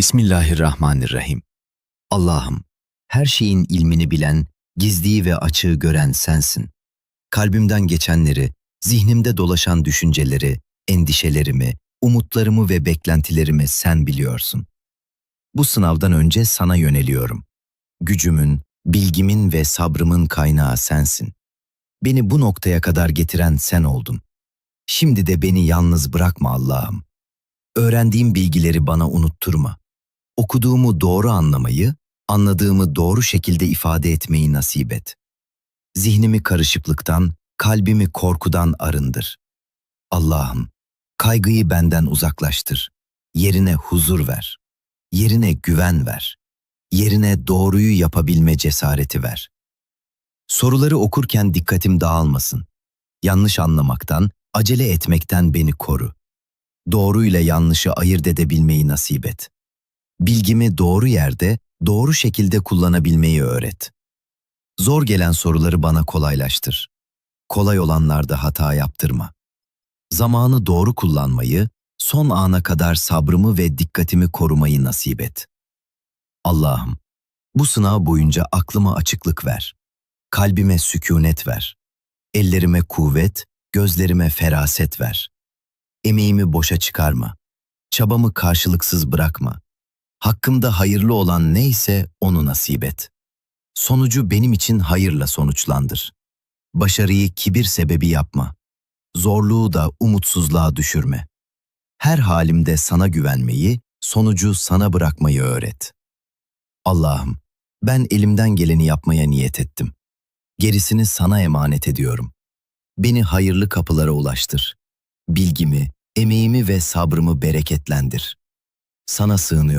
Bismillahirrahmanirrahim. Allah'ım, her şeyin ilmini bilen, gizliyi ve açığı gören sensin. Kalbimden geçenleri, zihnimde dolaşan düşünceleri, endişelerimi, umutlarımı ve beklentilerimi sen biliyorsun. Bu sınavdan önce sana yöneliyorum. Gücümün, bilgimin ve sabrımın kaynağı sensin. Beni bu noktaya kadar getiren sen oldun. Şimdi de beni yalnız bırakma Allah'ım. Öğrendiğim bilgileri bana unutturma. Okuduğumu doğru anlamayı, anladığımı doğru şekilde ifade etmeyi nasip et. Zihnimi karışıklıktan, kalbimi korkudan arındır. Allah'ım, kaygıyı benden uzaklaştır. Yerine huzur ver. Yerine güven ver. Yerine doğruyu yapabilme cesareti ver. Soruları okurken dikkatim dağılmasın. Yanlış anlamaktan, acele etmekten beni koru. Doğruyla yanlışı ayırt edebilmeyi nasip et. Bilgimi doğru yerde, doğru şekilde kullanabilmeyi öğret. Zor gelen soruları bana kolaylaştır. Kolay olanlarda hata yaptırma. Zamanı doğru kullanmayı, son ana kadar sabrımı ve dikkatimi korumayı nasip et. Allah'ım, bu sınav boyunca aklıma açıklık ver. Kalbime sükunet ver. Ellerime kuvvet, gözlerime feraset ver. Emeğimi boşa çıkarma. Çabamı karşılıksız bırakma. Hakkımda hayırlı olan neyse onu nasip et. Sonucu benim için hayırla sonuçlandır. Başarıyı kibir sebebi yapma. Zorluğu da umutsuzluğa düşürme. Her halimde sana güvenmeyi, sonucu sana bırakmayı öğret. Allah'ım, ben elimden geleni yapmaya niyet ettim. Gerisini sana emanet ediyorum. Beni hayırlı kapılara ulaştır. Bilgimi, emeğimi ve sabrımı bereketlendir. Sana sığınıyorum.